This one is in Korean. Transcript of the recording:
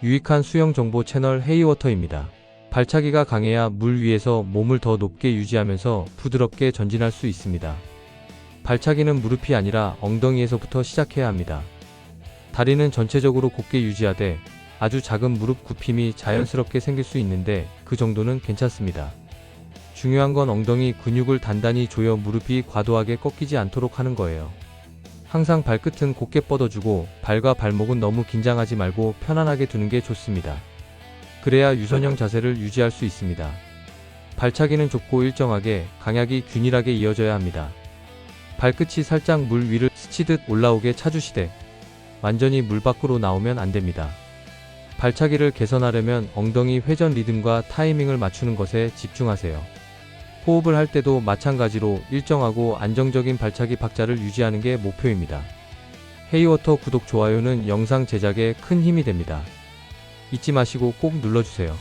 유익한 수영 정보 채널 헤이워터입니다. 발차기가 강해야 물 위에서 몸을 더 높게 유지하면서 부드럽게 전진할 수 있습니다. 발차기는 무릎이 아니라 엉덩이에서부터 시작해야 합니다. 다리는 전체적으로 곧게 유지하되 아주 작은 무릎 굽힘이 자연스럽게 생길 수 있는데 그 정도는 괜찮습니다. 중요한 건 엉덩이 근육을 단단히 조여 무릎이 과도하게 꺾이지 않도록 하는 거예요. 항상 발끝은 곧게 뻗어주고 발과 발목은 너무 긴장하지 말고 편안하게 두는 게 좋습니다. 그래야 유선형 자세를 유지할 수 있습니다. 발차기는 좁고 일정하게 강약이 균일하게 이어져야 합니다. 발끝이 살짝 물 위를 스치듯 올라오게 차주시되 완전히 물 밖으로 나오면 안 됩니다. 발차기를 개선하려면 엉덩이 회전 리듬과 타이밍을 맞추는 것에 집중하세요. 호흡을 할 때도 마찬가지로 일정하고 안정적인 발차기 박자를 유지하는 게 목표입니다. 헤이워터 구독, 좋아요는 영상 제작에 큰 힘이 됩니다. 잊지 마시고 꼭 눌러주세요.